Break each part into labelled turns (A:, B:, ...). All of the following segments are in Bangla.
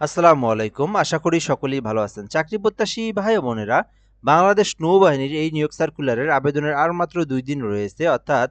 A: আসসালামু আলাইকুম। আশা করি সকলেই ভালো আছেন। চাকরি প্রত্যাশী ভাই বোনেরা, বাংলাদেশ নৌবাহিনীর এই নিয়োগ সার্কুলারের আবেদনের আর মাত্র দুই দিন রয়েছে, অর্থাৎ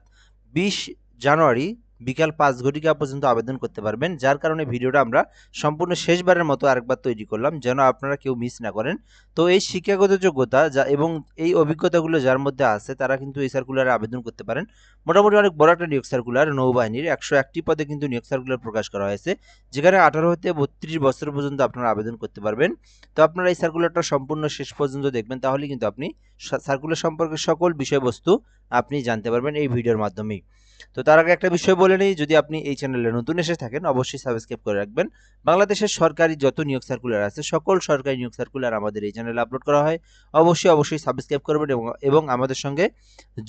A: বিশ জানুয়ারি বিকাল পাঁচ ঘটিকা পর্যন্ত আবেদন করতে পারবেন, যার কারণে ভিডিওটা আমরা সম্পূর্ণ শেষবারের মতো আরেকবার তৈরি করলাম, যেন আপনারা কেউ মিস না করেন। তো এই শিক্ষাগত যোগ্যতা যা এবং এই অভিজ্ঞতাগুলো যার মধ্যে আছে, তারা কিন্তু এই সার্কুলারে আবেদন করতে পারেন। মোটামুটি অনেক বড় একটা নিয়োগ সার্কুলার নৌবাহিনীর। একশো একটি পদে কিন্তু নিয়োগ সার্কুলার প্রকাশ করা হয়েছে, যেখানে আঠারো হতে বত্রিশ বছর পর্যন্ত আপনারা আবেদন করতে পারবেন। তো আপনারা এই সার্কুলারটা সম্পূর্ণ শেষ পর্যন্ত দেখবেন তাহলে কিন্তু আপনি সার্কুলার সম্পর্কে সকল বিষয়বস্তু আপনি জানতে পারবেন এই ভিডিওর মাধ্যমেই। তো তার আগে একটা বিষয় বলে নেই, যদি আপনি এই চ্যানেলে নতুন এসে থাকেন, অবশ্যই সাবস্ক্রাইব করে রাখবেন। বাংলাদেশের সরকারি যত নিয়োগ সার্কুলার আছে, সকল সরকারি নিয়োগ সার্কুলার আমাদের এই চ্যানেলে আপলোড করা হয়। অবশ্যই অবশ্যই সাবস্ক্রাইব করবেন এবং আমাদের সঙ্গে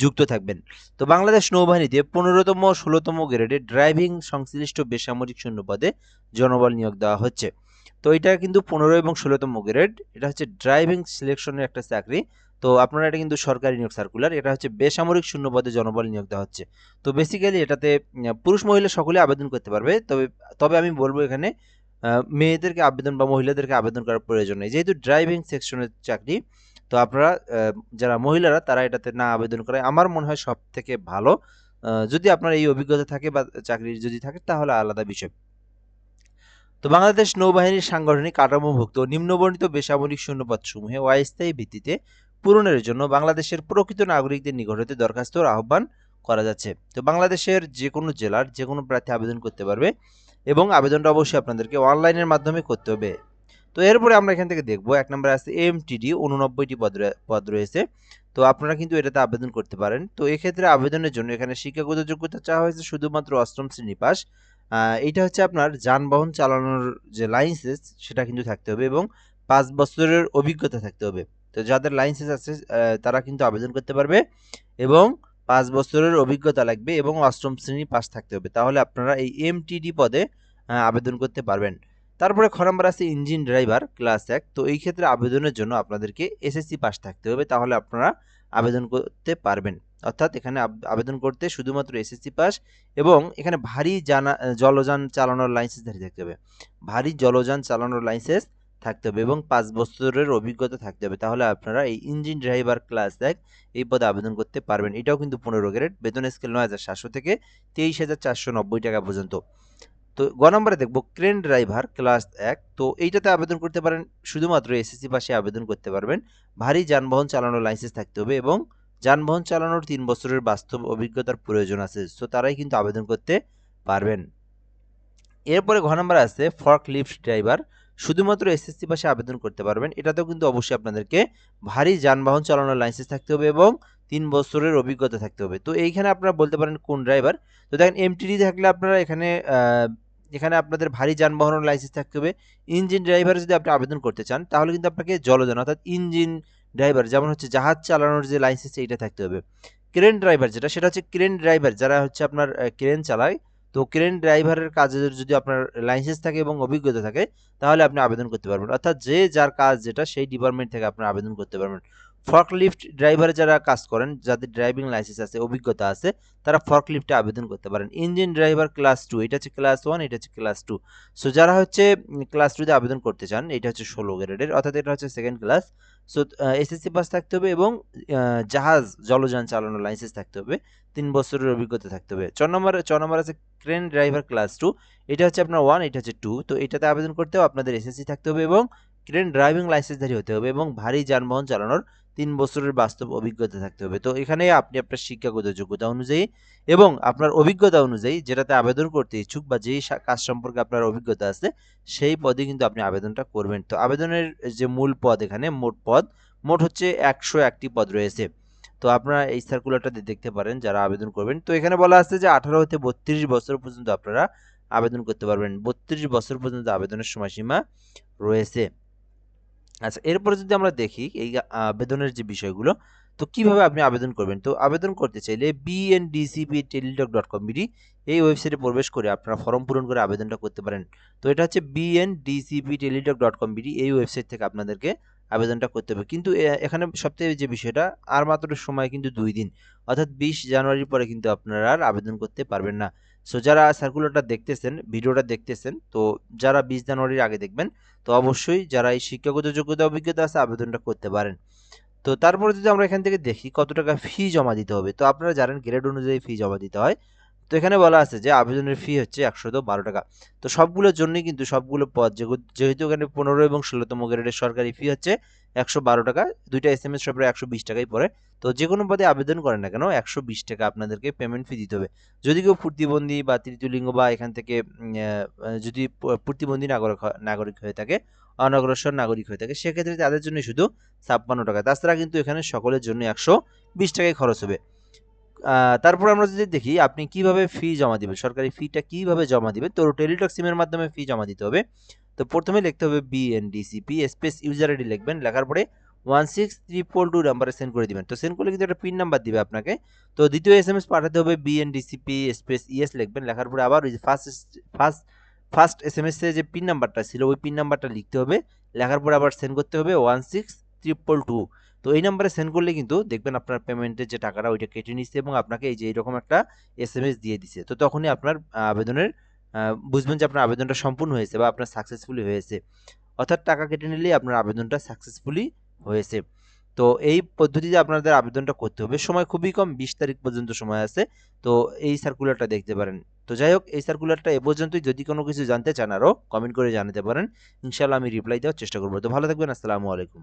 A: যুক্ত থাকবেন। তো বাংলাদেশ নৌবাহিনীতে পনেরোতম, ষোলোতম গ্রেডে ড্রাইভিং সংশ্লিষ্ট বেসামরিক শূন্য পদে জনবল নিয়োগ দেওয়া হচ্ছে। তো এটা কিন্তু পনেরো এবং ষোলোতম গ্রেড এটা হচ্ছে ড্রাইভিং সিলেকশনের একটা চাকরি। তো আপনারা এটা কিন্তু সরকারি নিয়োগ সার্কুলার এটা হচ্ছে বেসামরিক শূন্য পদে জনবল নিয়োগ দেওয়া হচ্ছে। তো বেসিক্যালি এটাতে পুরুষ মহিলা সকলে আবেদন করতে পারবে, তবে তবে আমি বলব এখানে মেয়েদেরকে আবেদন বা মহিলাদেরকে আবেদন করার প্রয়োজন নেই। যেহেতু ড্রাইভিং সেকশনের চাকরি, তো আপনারা যারা মহিলারা তারা এটাতে না আবেদন করে আমার মনে হয় সব থেকে ভালো যদি আপনার এই অভিজ্ঞতা থাকে বা চাকরির যদি থাকে, তাহলে আলাদা বিষয়। তো বাংলাদেশ নৌবাহিনীর সাংগঠনিক কাঠামোভুক্ত নিম্নবর্ণিত বেসামরিক শূন্যপদসমূহে অস্থায়ী ভিত্তিতে পূরণের জন্য বাংলাদেশের প্রকৃত নাগরিকদের নিকট হতে দরখাস্তর আহ্বান করা যাচ্ছে। তো বাংলাদেশের যে কোনো জেলার যে কোনো প্রার্থী আবেদন করতে পারবে এবং আবেদনটা অবশ্যই আপনাদেরকে অনলাইনের মাধ্যমে করতে হবে। তো এরপরে আমরা এখান থেকে দেখব, এক নম্বরে আছে এমটিডি উননব্বইটি পদ রয়ে- পদ রয়েছে। তো আপনারা কিন্তু এটাতে আবেদন করতে পারেন। তো এক্ষেত্রে আবেদনের জন্য এখানে শিক্ষাগত যোগ্যতা চাওয়া হয়েছে শুধুমাত্র অষ্টম শ্রেণি পাস। এইটা হচ্ছে আপনার যানবাহন চালানোর যে লাইসেন্স সেটা কিন্তু থাকতে হবে এবং পাঁচ বছরের অভিজ্ঞতা থাকতে হবে। তো যাদের লাইসেন্স আছে তারা কিন্তু আবেদন করতে পারবে এবং পাঁচ বছরের অভিজ্ঞতা লাগবে এবং অষ্টম শ্রেণি পাস থাকতে হবে। তাহলে আপনারা এই এমটিডি পদে আবেদন করতে পারবেন। তারপরে খ নম্বর আছে ইঞ্জিন ড্রাইভার ক্লাস এক। তো এই ক্ষেত্রে আবেদনের জন্য আপনাদেরকে এসএসসি পাস থাকতে হবে। তাহলে আপনারা আবেদন করতে পারবেন। অর্থাৎ এখানে আবেদন করতে শুধুমাত্র এসএসসি পাস এবং এখানে ভারী জানা জলযান চালানোর লাইসেন্স থাকতে হবে। ভারী জলযান চালানোর লাইসেন্স থাকতে হবে এবং পাঁচ বছরের অভিজ্ঞতা থাকতে হবে। তাহলে আপনারা এই ইঞ্জিন ড্রাইভার ক্লাস এক এই পদে আবেদন করতে পারবেন। এটাও কিন্তু পনেরো গ্রেড বেতন স্কেল নয় হাজার সাতশো থেকে তেইশ হাজার চারশো নব্বই টাকা পর্যন্ত। তো গ নম্বরে দেখব ক্রেন ড্রাইভার ক্লাস এক। তো এইটাতে আবেদন করতে পারেন শুধুমাত্র এসএসসি পাশে আবেদন করতে পারবেন। ভারী যানবাহন চালানোর লাইসেন্স থাকতে হবে এবং যানবাহন চালানোর তিন বছরের বাস্তব অভিজ্ঞতার প্রয়োজন আছে। সো তারাই কিন্তু আবেদন করতে পারবেন। এরপরে ঘ নম্বর আছে ফর্ক লিফট ড্রাইভার শুধুমাত্র এসএসসি পাশে আবেদন করতে পারবেন। এটাতেও কিন্তু অবশ্যই আপনাদেরকে ভারী যানবাহন চালানোর লাইসেন্স থাকতে হবে এবং তিন বছরের অভিজ্ঞতা থাকতে হবে। তো এইখানে আপনারা বলতে পারেন কোন ড্রাইভার তো দেখেন এমটিডি থাকলে আপনারা এখানে এখানে আপনাদের ভারী যানবাহনের লাইসেন্স থাকতে হবে। ইঞ্জিন ড্রাইভার যদি আপনি আবেদন করতে চান, তাহলে কিন্তু আপনাকে জলযান, অর্থাৎ ইঞ্জিন ড্রাইভার যেমন হচ্ছে জাহাজ চালানোর যে লাইসেন্স এইটা থাকতে হবে। ক্রেন ড্রাইভার যেটা, সেটা হচ্ছে ক্রেন ড্রাইভার যারা হচ্ছে আপনার ক্রেন চালায় তো ক্রেন ড্রাইভারের কাজে যদি আপনার লাইসেন্স থাকে এবং অভিজ্ঞতা থাকে, তাহলে আপনি আবেদন করতে পারবেন। অর্থাৎ যে যার কাজ যেটা, সেই ডিপার্টমেন্ট থেকে আপনি আবেদন করতে পারবেন। ফর্কলিফট ড্রাইভারে যারা কাজ করেন, যাদের ড্রাইভিং লাইসেন্স আছে, অভিজ্ঞতা আছে, তারা ফর্কলিফটে আবেদন করতে পারেন। ইঞ্জিন ড্রাইভার ক্লাস টু এটা হচ্ছে ক্লাস ওয়ান এটা হচ্ছে ক্লাস টু সো যারা হচ্ছে ক্লাস টুতে আবেদন করতে চান, এটা হচ্ছে ষোলো গ্রেডের অর্থাৎ এটা হচ্ছে second class so SSC pass থাকতে হবে এবং জাহাজ, জলযান চালানোর লাইসেন্স থাকতে হবে। তিন বছরের অভিজ্ঞতা থাকতে হবে। ছ নম্বর ছ নম্বর আছে ক্রেন ড্রাইভার ক্লাস টু এটা হচ্ছে আপনার ওয়ান এটা হচ্ছে টু তো এটাতে আবেদন করতেও আপনাদের এসএসসি থাকতে হবে এবং ক্রেন ড্রাইভিং লাইসেন্সধারী হতে হবে এবং ভারী যানবাহন চালানোর তিন বছরের বাস্তব অভিজ্ঞতা থাকতে হবে। তো এখানে আপনি আপনার শিক্ষাগত যোগ্যতা অনুযায়ী এবং আপনার অভিজ্ঞতা অনুযায়ী যেটাতে আবেদন করতে ইচ্ছুক বা যেই কাজ সম্পর্কে আপনার অভিজ্ঞতা আছে, সেই পদে কিন্তু আপনি আবেদনটা করবেন। তো আবেদনের যে মূল পদ এখানে, মোট পদ, মোট হচ্ছে একশো একটি পদ রয়েছে। তো আপনারা এই সার্কুলারটা দেখতে পারেন যারা আবেদন করবেন। তো এখানে বলা আছে যে আঠারো হতে বত্রিশ বছর পর্যন্ত আপনারা আবেদন করতে পারবেন। বত্রিশ বছর পর্যন্ত আবেদনের সময়সীমা রয়েছে। আচ্ছা এরপরে যদি আমরা দেখি এই আবেদনের যে বিষয়গুলো, তো কীভাবে আপনি আবেদন করবেন? তো আবেদন করতে চাইলে BNDCP Teletalk dot com BD এই ওয়েবসাইটে প্রবেশ করে আপনারা ফর্ম পূরণ করে আবেদনটা করতে পারেন। তো এটা হচ্ছে BNDCP Teletalk dot com BD এই ওয়েবসাইট থেকে আপনাদেরকে আবেদনটা করতে হবে। কিন্তু এখানে সবথেকে যে বিষয়টা, আর মাত্র সময় কিন্তু দুই দিন। অর্থাৎ বিশ জানুয়ারির পরে কিন্তু আপনারা আর আবেদন করতে পারবেন না। সো যারা সার্কুলারটা দেখতেছেন ভিডিওটা দেখতেছেন তো যারা বিশ জানুয়ারির আগে দেখবেন তো অবশ্যই যারা এই শিক্ষাগত যোগ্যতা অভিজ্ঞতা আছে আবেদনটা করতে পারেন। তো তারপরে যদি আমরা এখান থেকে দেখি কত টাকা ফি জমা দিতে হবে তো আপনারা জানেন গ্রেড অনুযায়ী ফি জমা দিতে হয়। তো এখানে বলা আছে যে আবেদনের ফি হচ্ছে একশত বারো টাকা। তো সবগুলোর জন্যই কিন্তু সবগুলো পদ যেহেতু এখানে পনেরো এবং ষোলোতম গ্রেডের সরকারি ফি হচ্ছে একশো বারো টাকা, দুইটা এস এম এস সব একশো বিশ টাকাই পড়ে। তো যে কোনো পদে আবেদন করেন না কেন, একশো বিশ টাকা আপনাদেরকে পেমেন্ট ফি দিতে হবে। যদি কেউ প্রতিবন্ধী বা তৃতীয় লিঙ্গ বা এখান থেকে যদি প্রতিবন্ধী নাগরিক নাগরিক হয়ে থাকে, অনগ্রসর নাগরিক হয়ে থাকে, সেক্ষেত্রে তাদের জন্য শুধু ছাপ্পান্ন টাকা। তাছাড়া কিন্তু এখানে সকলের জন্য একশো বিশ টাকায় খরচ হবে। তারপর আমরা যদি দেখি, আপনি কীভাবে ফি জমা দিবেন? সরকারি ফিটা কীভাবে জমা দিবেন তো টেলিটক সিমের মাধ্যমে ফি জমা দিতে হবে। তো প্রথমে লিখতে হবে বিএনডিসিপি স্পেস ইউজার আইডি লিখবেন। লেখার পরে ওয়ান সিক্স ট্রিপল টু নাম্বারে সেন্ড করে দিবেন। তো সেন্ড করলে কিন্তু একটা পিন নাম্বার দিবে আপনাকে। তো দ্বিতীয় এস এম এস পাঠাতে হবে বিএনডিসিপি স্পেস ইএস লিখবেন। লেখার পরে আবার ওই যে first first first S M S এ যে পিন নাম্বারটা ছিল, ওই পিন নাম্বারটা লিখতে হবে। লেখার পরে আবার সেন্ড করতে হবে ওয়ান সিক্স ট্রিপল টু তো এই নাম্বারে সেন্ড করলে কিন্তু দেখবেন আপনার পেমেন্টের যে টাকাটা, ওইটা কেটে নিচ্ছে এবং আপনাকে এই যে এরকম একটা এস এম এস দিয়ে দিছে তো তখনই আপনার আবেদনের বুঝবেন যে আপনার আবেদনটা সম্পূর্ণ হয়েছে বা আপনার সাকসেসফুলি হয়েছে। অর্থাৎ টাকা কেটে নিলেই আপনার আবেদনটা সাকসেসফুলি হয়েছে। তো এই পদ্ধতিতে আপনাদের আবেদনটা করতে হবে। সময় খুবই কম, বিশ তারিখ পর্যন্ত সময় আছে। তো এই সার্কুলারটা দেখতে পারেন। তো যাই হোক, এই সার্কুলারটা এ পর্যন্তই। যদি কোনো কিছু জানতে চান আরও কমেন্ট করে জানাতে পারেন। ইনশাল্লাহ আমি রিপ্লাই দেওয়ার চেষ্টা করব। তো ভালো থাকবেন। আসসালামু আলাইকুম।